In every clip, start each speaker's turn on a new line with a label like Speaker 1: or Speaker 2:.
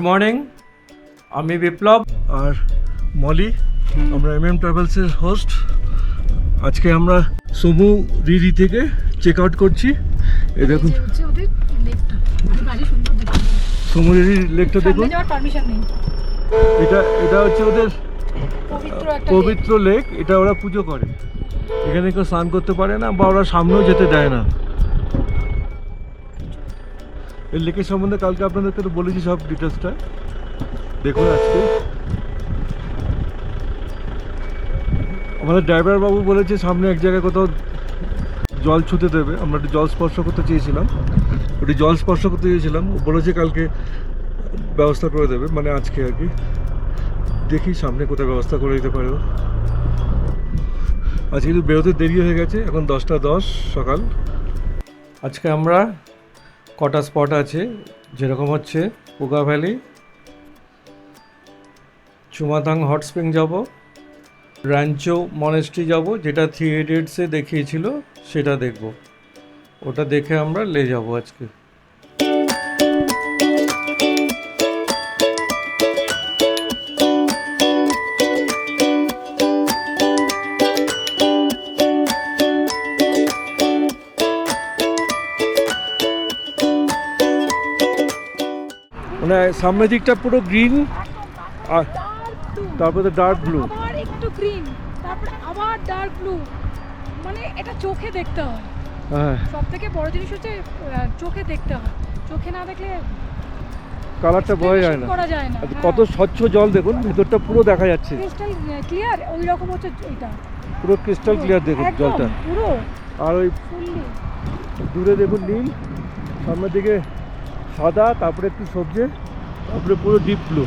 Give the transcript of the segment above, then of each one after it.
Speaker 1: Good morning আমি বিপ্লব আর মলি আমরা M M ট্রাভেলসের host আজকে আমরা সমু রিরি থেকে চেক আউট করছি। এ দেখুন। সমু রিরি লেকটা দেখুন। এটা এটা হচ্ছে ওদের
Speaker 2: পবিত্র
Speaker 1: লেক এটা ওরা পুজো করে। এখানে কেউ স্নান করতে পারে না বা ওরা সামনেও যেতে দেয় না। এই লেকের সম্বন্ধে কালকে আপনাদেরকে তো বলেছি সব ডিটেলসটা দেখুন আজকে। আমাদের ড্রাইভার বাবু বলেছে সামনে এক জায়গায় কোথাও জল ছুতে দেবে। আমরা একটু জল স্পর্শ করতে চেয়েছিলাম। ওটি জল স্পর্শ করতে চেয়েছিলাম। বলেছে কালকে ব্যবস্থা করে দেবে মানে আজকে আর কি। দেখি সামনে কোথায় ব্যবস্থা করে দিতে পারে আজকে কিন্তু বেরোতে দেরি হয়ে গেছে। এখন দশটা দশ সকাল। আজকে আমরা কটা স্পট আছে? যেরকম হচ্ছে কোকা ভ্যালি চুমাথাং হট স্প্রিং যাব র্যাঞ্চো মনেস্ট্রি যাব, যেটা থ্রি ইডিয়টসে দেখিয়েছিল, সেটা দেখব। ওটা দেখে আমরা লে যাব আজকে। সামনের দিকটা পুরো গ্রিন আর তারপরে ডার্ক ব্লু
Speaker 2: আবার একটু গ্রিন তারপরে আবার ডার্ক ব্লু মানে এটা চোখে দেখতে হয়।
Speaker 1: হ্যাঁ।
Speaker 2: সব থেকে বড় জিনিস হচ্ছে চোখে দেখতে হয়। চোখে না দেখলে
Speaker 1: কালারটা বোঝা যায় না।
Speaker 2: না
Speaker 1: আর কত স্বচ্ছ জল দেখুন ভেতরটা পুরো দেখা যাচ্ছে।
Speaker 2: ক্রিস্টাল ক্লিয়ার ওই রকম হচ্ছে এটা
Speaker 1: পুরো ক্রিস্টাল ক্লিয়ার দেখুন জলটা।
Speaker 2: পুরো।
Speaker 1: আর ওই দূরে দেখুন নীল সামনের দিকে সাদা তারপরে একটু সবজে। তারপরে পুরো ডিপ ব্লু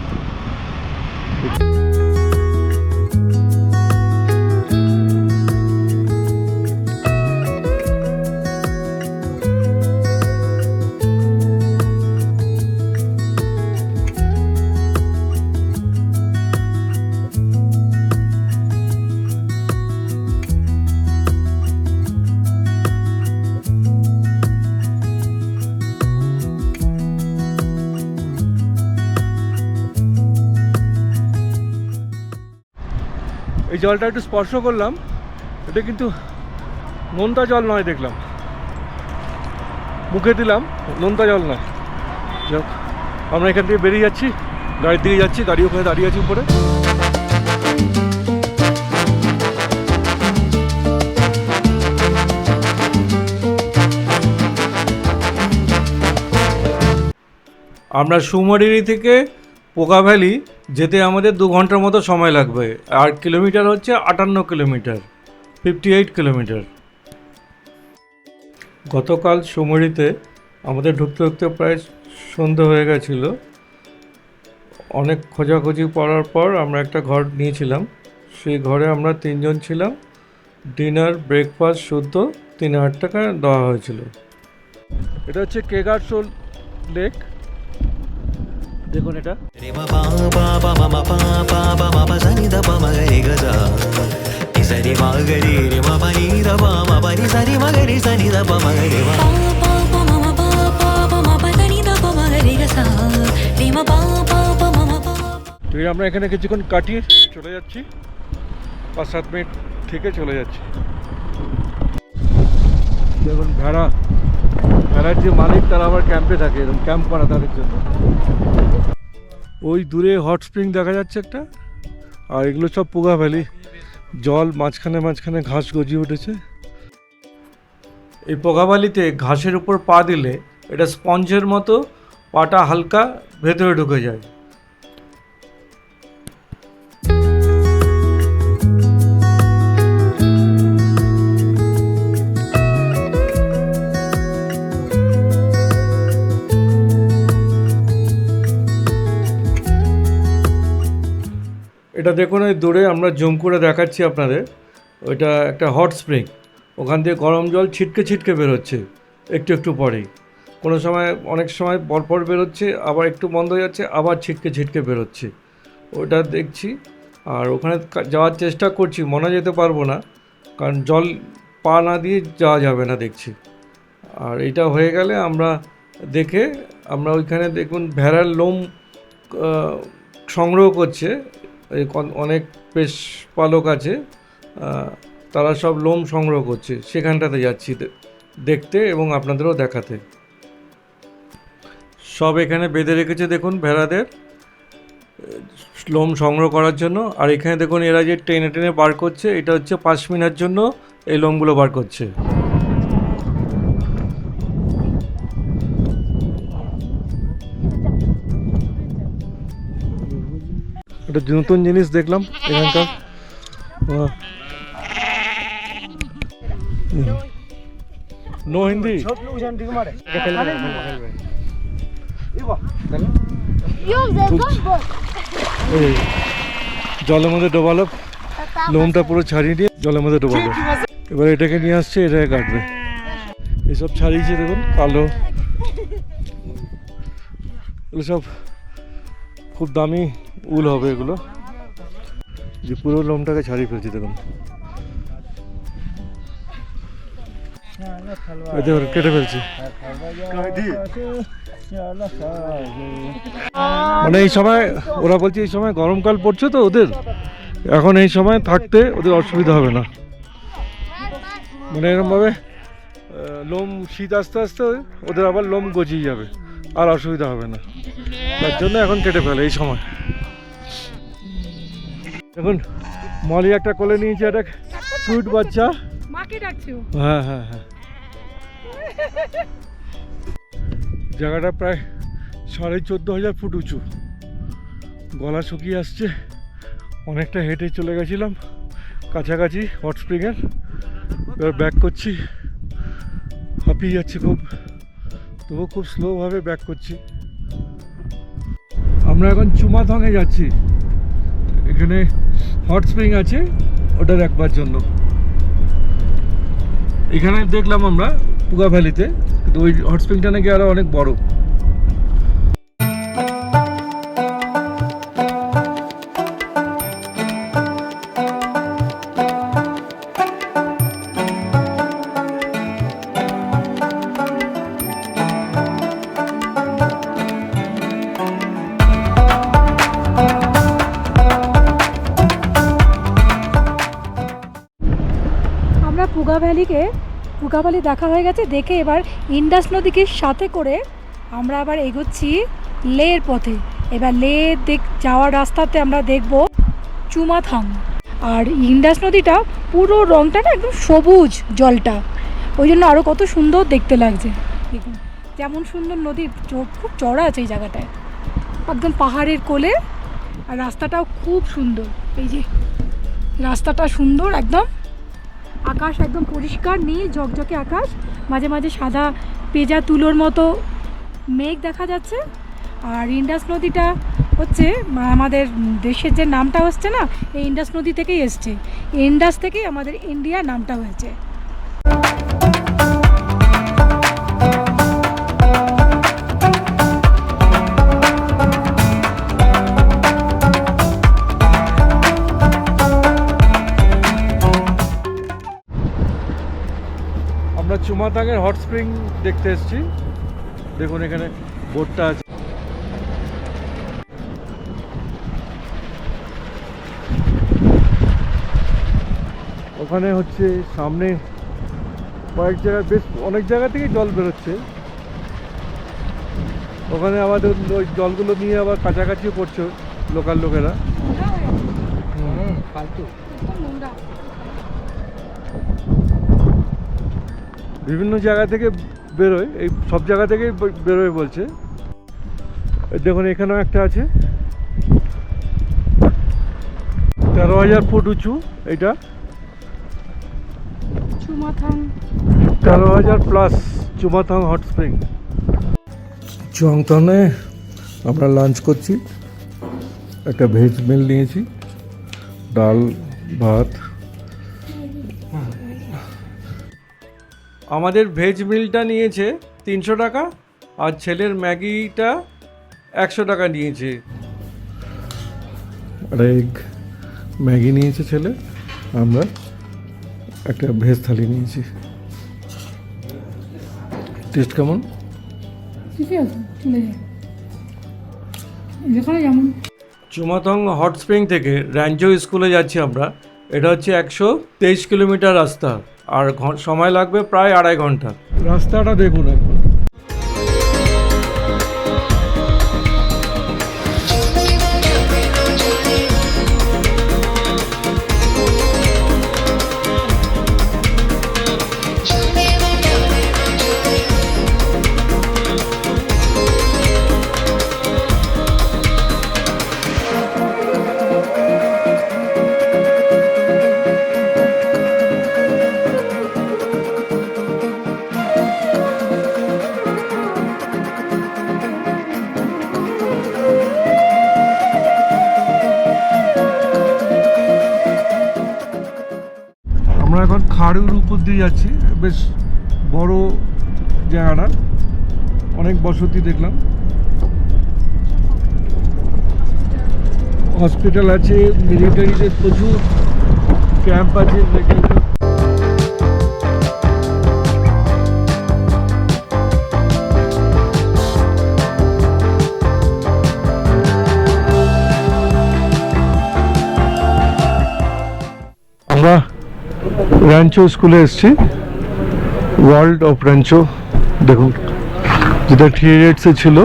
Speaker 1: এই জলটা একটু স্পর্শ করলাম, এটা কিন্তু নোনতা জল নয় দেখলাম। মুখে দিলাম, নোনতা জল নয়। যাক, আমরা এখান থেকে বেরিয়ে যাচ্ছি, গাড়ির দিকে যাচ্ছি গাড়ি ওখানে দাঁড়িয়ে আছি উপরে। আমরা সুমারিরি থেকে পোকা ভ্যালি যেতে আমাদের দু ঘণ্টার মতো সময় লাগবে। আর কিলোমিটার হচ্ছে আটান্ন কিলোমিটার ফিফটি এইট কিলোমিটার। গতকাল সুমরিতে আমাদের ঢুকতে ঢুকতে প্রায় সন্ধে হয়ে গেছিল। অনেক খোঁজাখুঁজি পড়ার পর আমরা একটা ঘর নিয়েছিলাম। সেই ঘরে আমরা তিনজন ছিলাম। ডিনার, ব্রেকফাস্ট শুদ্ধ তিন হাজার টাকা দেওয়া হয়েছিল। এটা হচ্ছে কেগারসোল লেক। দেখুন এটা। আমরা এখানে কিছুক্ষণ কাটিয়ে চলে যাচ্ছি। পাঁচ সাত মিনিট থেকে চলে যাচ্ছি। দেখুন ভেড়া। ভেড়ার যে মালিক, তারা আবার ক্যাম্পে থাকে, এরকম ক্যাম্প করা তাদের জন্য। ওই দূরে হট স্প্রিং দেখা যাচ্ছে একটা, আর এগুলো সব পোগা ভ্যালি। জল মাঝখানে মাঝখানে ঘাস গজিয়ে উঠেছে। এই পোগাবালিতে ঘাসের উপর পা দিলে, এটা স্পঞ্জের মতো পাটা হালকা ভেতরে ঢুকে যায়। এটা দেখুন ওই দূরে আমরা জুম করে দেখাচ্ছি আপনাদের। ওইটা একটা হট স্প্রিং। ওখান দিয়ে গরম জল ছিটকে ছিটকে বেরোচ্ছে, একটু একটু পরেই। কোনো সময়, অনেক সময় পরপর বেরোচ্ছে, আবার একটু বন্ধ হয়ে যাচ্ছে, আবার ছিটকে ছিটকে বেরোচ্ছে। ওটা দেখছি, আর ওখানে যাওয়ার চেষ্টা করছি, মনে যেতে পারব না, কারণ জল পা না দিয়ে যাওয়া যাবে না দেখছি। আর এটা হয়ে গেলে আমরা দেখে, আমরা ওইখানে দেখুন ভেড়ার লোম সংগ্রহ করছে অনেক পেশ পালক আছে তারা সব লোম সংগ্রহ করছে। সেখানটাতে যাচ্ছি দেখতে এবং আপনাদেরও দেখাতে। সব এখানে বেঁধে রেখেছে দেখুন ভেড়াদের, লোম সংগ্রহ করার জন্য। আর এখানে দেখুন এরা যে টেনে টেনে বার করছে, এটা হচ্ছে পাশমিনার জন্য এই লোমগুলো বার করছে। একটা নতুন জিনিস দেখলাম এখানকার। নো হিন্দি জলের মধ্যে ডোবালো লোমটা পুরো ছাড়িয়ে দিয়ে জলের মধ্যে ডোবালো এবার এটাকে নিয়ে আসছে এটাকে কাটবে। এসব ছাড়িয়েছে দেখুন কালো। এগুলো সব খুব দামি উল হবে এগুলো। যে পুরো লোমটাকে ছাড়িয়ে ফেলছি দেখুন। কেটে ফেলছি। মানে এই সময় ওরা বলছে এই সময় গরমকাল পড়ছে তো ওদের। এখন এই সময় থাকতে ওদের অসুবিধা হবে না। মানে এরকমভাবে লোম শীত আস্তে আস্তে ওদের আবার লোম গজিয়ে যাবে। আর অসুবিধা হবে না। তার জন্য এখন কেটে ফেলে এই সময়। এখন মলি একটা কোলে নিয়েছে একটা কিউট বাচ্চা।
Speaker 2: মাকে ডাকছো
Speaker 1: হ্যাঁ হ্যাঁ হ্যাঁ। জায়গাটা প্রায় সাড়ে চোদ্দ হাজার ফুট উঁচু। গলা শুকিয়ে আসছে। অনেকটা হেঁটে চলে গেছিলাম। কাছাকাছি হট স্প্রিংয়ের এবার ব্যাক করছি। হাঁপিয়ে যাচ্ছে খুব। তবু খুব স্লোভাবে ব্যাক করছি। আমরা এখন চুমাথংয়ে যাচ্ছি। এখানে হট স্প্রিং আছে, ওটা দেখবার জন্য। এখানে দেখলাম আমরা পুগা ভ্যালিতে কিন্তু ওই হট স্প্রিংটা নাকি আরও অনেক বড়।
Speaker 2: পুগা ভ্যালিকে পুগা ভ্যালি দেখা হয়ে গেছে। দেখে এবার ইন্ডাস নদীকে সাথে করে আমরা আবার এগোচ্ছি লের পথে। এবার লে দেখ, যাওয়ার রাস্তাতে আমরা দেখব চুমাথাং। আর ইন্ডাস নদীটা পুরো রংটা না একদম সবুজ জলটা। ওই জন্য আরও কত সুন্দর দেখতে লাগছে। দেখুন, যেমন সুন্দর নদীর খুব চড়া আছে এই জায়গাটায়। একদম পাহাড়ের কোলে। আর রাস্তাটাও খুব সুন্দর। এই যে, রাস্তাটা সুন্দর একদম। আকাশ একদম পরিষ্কার, নীল, ঝকঝকে আকাশ, মাঝে মাঝে সাদা পেজা তুলোর মতো মেঘ দেখা যাচ্ছে। আর ইন্ডাস নদীটা হচ্ছে আমাদের দেশের যে নামটা হচ্ছে না, এই ইন্ডাস নদী থেকেই এসছে। ইন্ডাস থেকেই আমাদের ইন্ডিয়া নামটা হয়েছে।
Speaker 1: চুমাতাঙের হট স্প্রিং দেখতে এসেছি। দেখুন এখানে বোটটা আছে। ওখানে হচ্ছে সামনে কয়েক জায়গায় বেশ অনেক জায়গা থেকেই জল বেরোচ্ছে। ওখানে আমাদের ওই জলগুলো নিয়ে আবার কাছাকাছিও করছে লোকাল লোকেরা।
Speaker 2: নোংরা
Speaker 1: বিভিন্ন জায়গা থেকে বেরোয় এই সব জায়গা থেকেই বেরোয় বলছে। এই দেখুন এখানেও একটা আছে। তেরো হাজার ফুট উঁচু এটা তেরো হাজার প্লাস চুমাথং হট স্প্রিং। চুয়াংথনে আমরা লাঞ্চ করছি। একটা ভেজ মিল নিয়েছি ডাল ভাত। আমাদের ভেজ মিলটা নিয়েছে তিনশো টাকা আর ছেলের ম্যাগিটা একশো টাকা নিয়েছে। ম্যাগি নিয়েছে ছেলে আমরা একটা ভেজ থালি নিয়েছি। টেস্ট কেমন?
Speaker 2: ঠিকই আছে চলে যায় যেখানে যেমন
Speaker 1: চুমাতং হট স্প্রিং থেকে র্যাঞ্জো স্কুলে যাচ্ছি আমরা। এটা হচ্ছে একশো তেইশ কিলোমিটার রাস্তা। আর সময় লাগবে প্রায় আড়াই ঘণ্টা। রাস্তাটা দেখুন বেশ বড় জায়গাটা অনেক বসতি দেখলাম। হসপিটাল আছে মিলিটারিদের প্রচুর ক্যাম্প আছে আমরা র্যাঞ্চো স্কুলে এসেছি। ওয়ার্ল্ড অফ র্যাঞ্চো দেখুন যেটা থ্রি ইডিয়টসে ছিল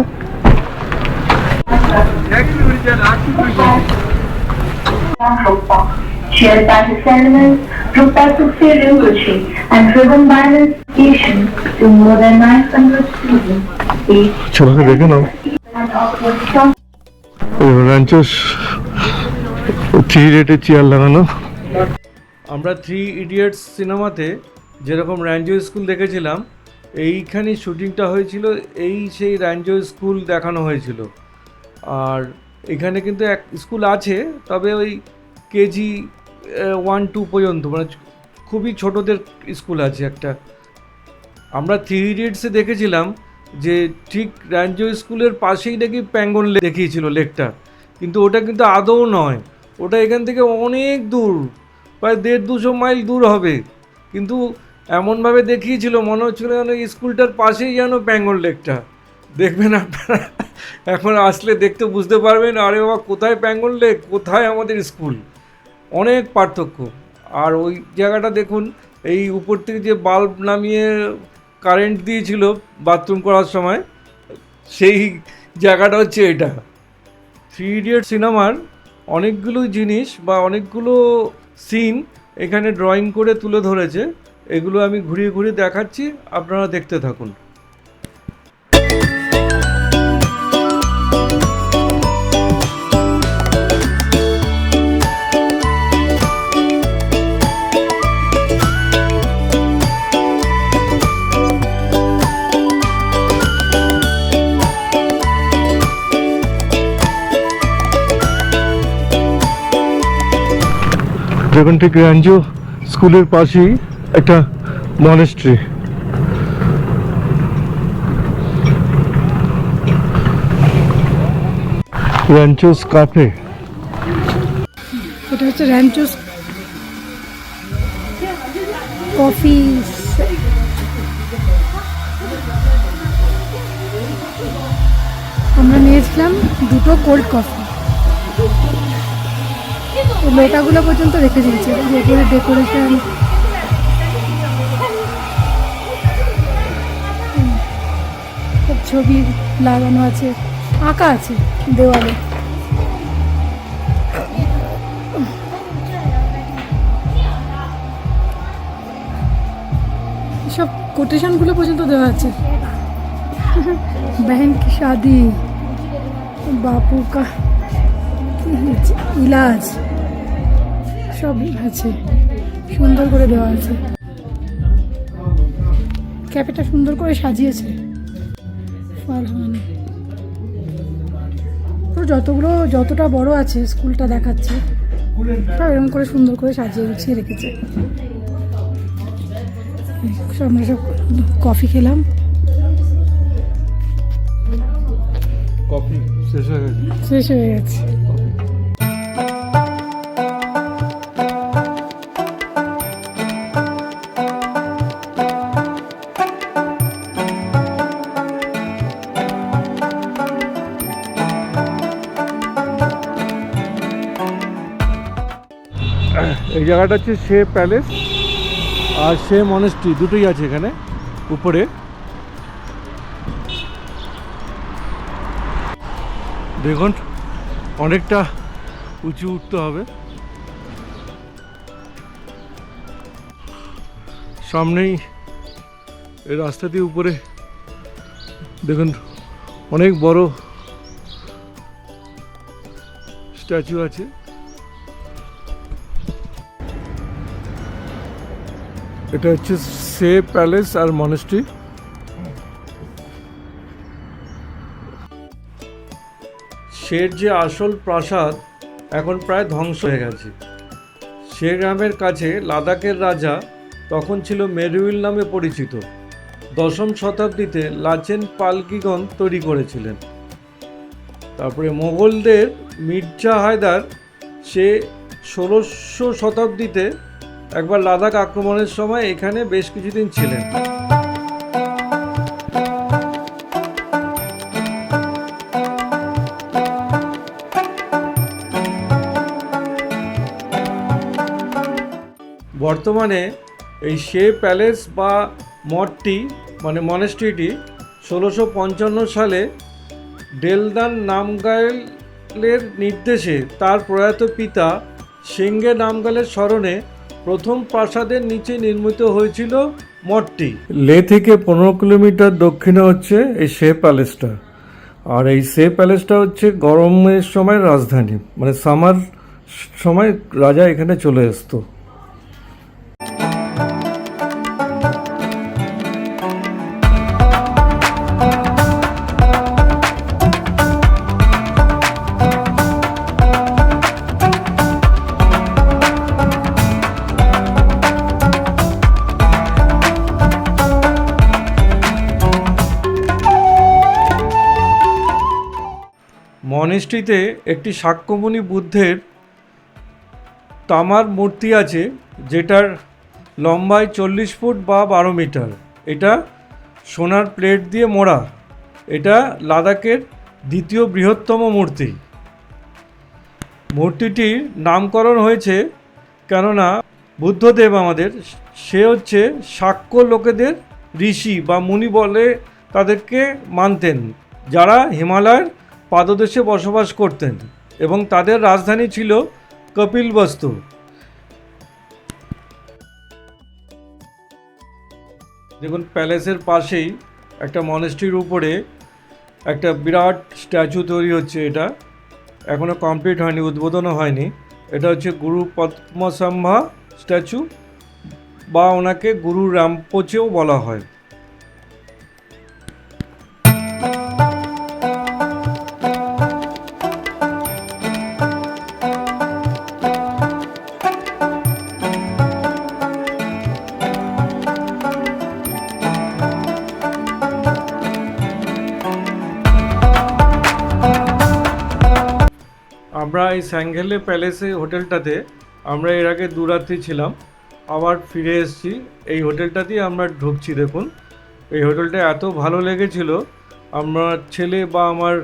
Speaker 3: shared by his sentiments, Professor Firuguchi, and driven by an inspiration to more than 900 students, each
Speaker 1: ছেলেকে দেখে নাও র্যাঞ্চো থ্রি ইডিয়টের চেয়ার লাগানো আমরা থ্রি ইডিয়টস সিনেমাতে যেরকম র্যাঞ্জো স্কুল দেখেছিলাম এইখানে শুটিংটা হয়েছিল, এই সেই র্যাঞ্জো স্কুল দেখানো হয়েছিল। আর এখানে কিন্তু এক স্কুল আছে, তবে ওই কেজি ওয়ান টু পর্যন্ত মানে খুবই ছোটদের স্কুল আছে একটা। আমরা থ্রি ইডিয়টসে দেখেছিলাম যে ঠিক র্যাঞ্জো স্কুলের পাশেই নাকি প্যাঙ্গন দেখিয়েছিল লেকটা কিন্তু ওটা কিন্তু আদৌ নয়। ওটা এখান থেকে অনেক দূর, প্রায় দেড় দুশো মাইল দূর হবে। কিন্তু এমনভাবে দেখিয়েছিল, মনে হচ্ছিল যেন স্কুলটার পাশেই যেন প্যাঙ্গন লেকটা। দেখবেন আপনারা, এখন আসলে দেখতে বুঝতে পারবেন, আরে বাবা, কোথায় প্যাঙ্গন লেক? কোথায় আমাদের স্কুল? অনেক পার্থক্য। আর ওই জায়গাটা দেখুন, এই উপর থেকে যে বাল্ব নামিয়ে কারেন্ট দিয়েছিল বাথরুম করার সময়, সেই জায়গাটা হচ্ছে এটা। থ্রি ইডিয়ট সিনেমার অনেকগুলো জিনিস বা অনেকগুলো সিন এখানে ড্রয়িং করে তুলে ধরেছে। এগুলো আমি ঘুরিয়ে ঘুরিয়ে দেখাচ্ছি আপনারা দেখতে থাকুন। দেখুন ঠিক র্যাঞ্জো স্কুলের পাশেই একটা মনেস্ট্রি র্যাঞ্চোস কাফে
Speaker 2: এটা হচ্ছে র্যাঞ্চোস কফি আমরা নিয়েছিলাম দুটো কোল্ড কফি লোটাগুলো পর্যন্ত রেখে দিয়েছে। ডেকোরেশন ছবি লাগানো আছে আঁকা আছে দেওয়ালে সব কোটেশনগুলো পর্যন্ত দেওয়া আছে बहन की शादी बापू का ইলাজ সব আছে সুন্দর করে দেওয়া আছে ক্যাফেটা সুন্দর করে সাজিয়েছে ফারহান তো যতগুলো যতটা বড় আছে স্কুলটা দেখাচ্ছে সব এরকম করে সুন্দর করে সাজিয়ে গুছিয়ে রেখেছে। আমরা সব কফি খেলাম।
Speaker 1: কফি শেষ হয়ে গেছে?
Speaker 2: শেষ হয়ে গেছে।
Speaker 1: জায়গাটা হচ্ছে সে প্যালেস আর সে মনেস্ট্রি, দুটোই আছে এখানে, উপরে। দেখুন, অনেকটা উঁচু উঠতে হবে। সামনেই এই রাস্তা দিয়ে উপরে, দেখুন, অনেক বড় স্ট্যাচু আছে। এটা হচ্ছে সে প্যালেস আর মনেস্ট্রি। শের যে আসল প্রাসাদ এখন প্রায় ধ্বংস হয়ে গেছে। সে গ্রামের কাছে লাদাখের রাজা তখন ছিল মেরুইল নামে পরিচিত। দশম শতাব্দীতে লাচেন পালকিগণ তৈরি করেছিলেন। তারপরে মোগলদের মির্জা হায়দার সে ষোলোশো শতাব্দীতে একবার লাদাখ আক্রমণের সময় এখানে বেশ কিছুদিন ছিলেন। বর্তমানে এই শে প্যালেস বা মঠটি মানে মনেস্ট্রিটি, ষোলোশো পঞ্চান্ন সালে ডেলদান নামগাইলের নির্দেশে তার প্রয়াত পিতা সেঙ্গে নামগালের স্মরণে প্রথম প্রাসাদের নিচে নির্মিত হয়েছিল মঠটি। লে থেকে পনেরো কিলোমিটার দক্ষিণে হচ্ছে এই শে প্যালেসটা। আর এই সে প্যালেসটা হচ্ছে গরমের সময় রাজধানী। মানে সামার সময় রাজা এখানে চলে আসতো। মনেস্ট্রিতে একটি সাক্ষ্যমণি বুদ্ধের তামার মূর্তি আছে, যেটার লম্বায় চল্লিশ ফুট বা বারো মিটার। এটা সোনার প্লেট দিয়ে মোড়া। এটা লাদাখের দ্বিতীয় বৃহত্তম মূর্তি। মূর্তিটির নামকরণ হয়েছে কেননা বুদ্ধদেব আমাদের, সে হচ্ছে সাক্ষ্য লোকেদের ঋষি বা মুনি বলে তাদেরকে মানতেন, যারা হিমালয়ের পাদদেশে বসবাস করতেন এবং তাদের রাজধানী ছিল কপিলবস্তু। দেখুন, প্যালেসের পাশেই একটা মনেস্ট্রির উপরে একটা বিরাট স্ট্যাচু তৈরি হচ্ছে এটা। এখনও কমপ্লিট হয়নি, উদ্বোধনও হয়নি। এটা হচ্ছে গুরু পদ্মসম্ভা স্ট্যাচু বা ওনাকে গুরু রামপোচেও বলা হয়। স্যাঙ্গেলে প্যালেসে, হোটেলটাতে আমরা এর আগে দু রাত্রি ছিলাম। আবার ফিরে এসেছি। এই হোটেলটাতেই আমরা ঢুকছি, দেখুন। এই হোটেলটা এত ভালো লেগেছিল। আমার ছেলে বা আমার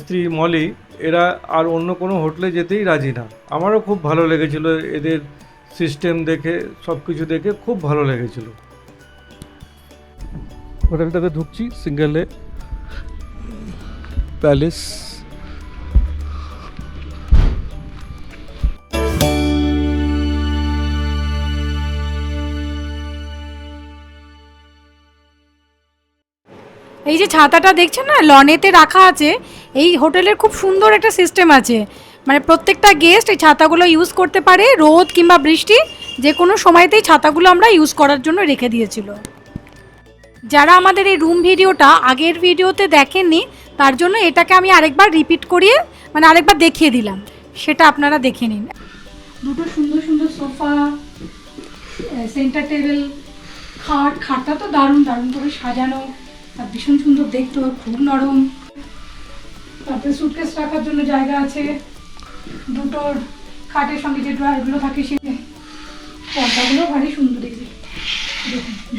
Speaker 1: স্ত্রী মলি, এরা আর অন্য কোনো হোটেলে যেতেই রাজি না। আমারও খুব ভালো লেগেছিল এদের সিস্টেম দেখে সব কিছু দেখে খুব ভালো লেগেছিল। হোটেলটাতে ঢুকছি, সিঙ্গেলে প্যালেস।
Speaker 2: এই যে ছাতাটা দেখছেন না, লনেতে রাখা আছে, এই হোটেলের খুব সুন্দর একটা সিস্টেম আছে। মানে প্রত্যেকটা গেস্ট এই ছাতাগুলো ইউজ করতে পারে, রোদ কিংবা বৃষ্টি, যে কোনো সময়তেই ছাতাগুলো আমরা ইউজ করার জন্য রেখে দিয়েছিল। যারা আমাদের এই রুম ভিডিওটা আগের ভিডিওতে দেখেননি, তার জন্য এটাকে আমি আরেকবার রিপিট করিয়ে মানে আরেকবার দেখিয়ে দিলাম। সেটা আপনারা দেখে নিন। দুটো সুন্দর সুন্দর সোফা সেন্টার টেবিল খাট, খাটটা তো দারুণ দারুণ করে সাজানো। আর ভীষণ সুন্দর দেখতে খুব নরম। তারপরে সুটকেস রাখার জন্য জায়গা আছে। দুটোর খাটের সঙ্গে যে ড্রয়ারগুলো থাকে সে পর্দাগুলো ভারী সুন্দর দেখতে।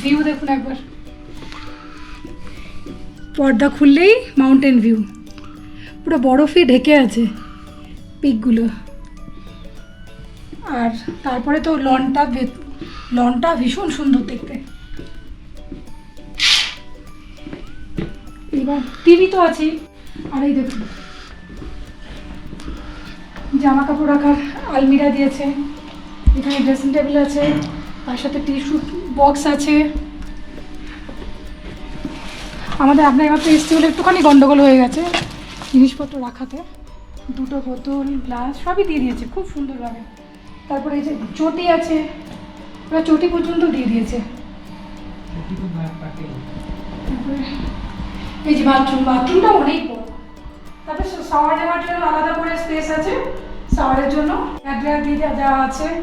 Speaker 2: ভিউ দেখুন একবার। পর্দা খুললেই মাউন্টেন ভিউ পুরো বরফে ঢেকে আছে পিকগুলো। আর তারপরে তো লনটা লনটা ভীষণ সুন্দর দেখতে। টিভি তো আছেই। আর এই দেখুন জামা কাপড় রাখার আলমিরা দিয়েছে এখানে ড্রেসিং টেবিল আছে তার সাথে টিস্যু বক্স আছে। আমাদের আপনার এবার তো এসছে বলে একটুখানি গন্ডগোল হয়ে গেছে। জিনিসপত্র রাখাতে দুটো বোতল গ্লাস সবই দিয়ে দিয়েছে খুব সুন্দরভাবে। তারপরে এই যে চটি আছে ওরা চটি পর্যন্ত দিয়ে দিয়েছে। তারপরে এই যে বাথরুম বাথরুমটা অনেক বড়। তারপরে শাওয়ার নেওয়ার জন্য আলাদা করে স্পেস আছে। শাওয়ারের জন্য অ্যাড্রার দিয়ে দেওয়া- দেওয়া আছে।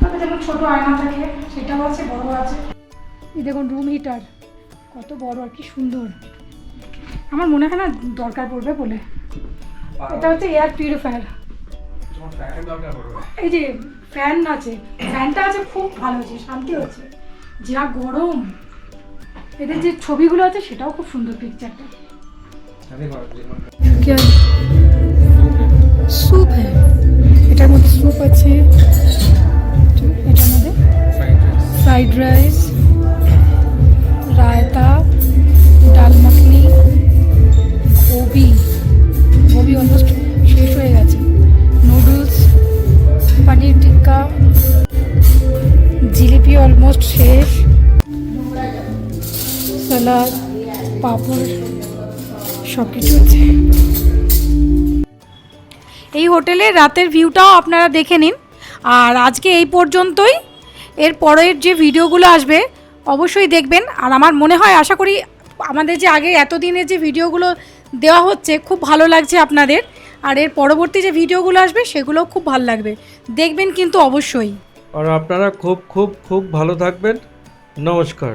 Speaker 2: তারপরে যেমন ছোটো আয়না থাকে সেটাও আছে বড় আছে। এই দেখুন রুম হিটার কত বড় আর কি সুন্দর। আমার মনে হয় না দরকার পড়বে বলে। এটা হচ্ছে এয়ার পিউরিফায়ার এই যে ফ্যান আছে ফ্যানটা আছে খুব ভালো আছে শান্তি হচ্ছে যা গরম। এদের যে ছবিগুলো আছে সেটাও খুব সুন্দর পিকচারটা স্যুপ হ্যাঁ। এটার মধ্যে স্যুপ আছে। এটার মধ্যে ফ্রাইড রাইস রায়তা ডাল পাঁপড় সব কিছু আছে। এই হোটেলের রাতের ভিউটাও আপনারা দেখে নিন। আর আজকে এই পর্যন্তই। এর পরের যে ভিডিওগুলো আসবে অবশ্যই দেখবেন। আর আমার মনে হয় আশা করি আমাদের যে আগে এতদিনের যে ভিডিওগুলো দেওয়া হচ্ছে খুব ভালো লাগছে আপনাদের। আর এর পরবর্তী যে ভিডিওগুলো আসবে সেগুলোও খুব ভালো লাগবে। দেখবেন কিন্তু অবশ্যই।
Speaker 1: আর আপনারা খুব খুব খুব ভালো থাকবেন। নমস্কার।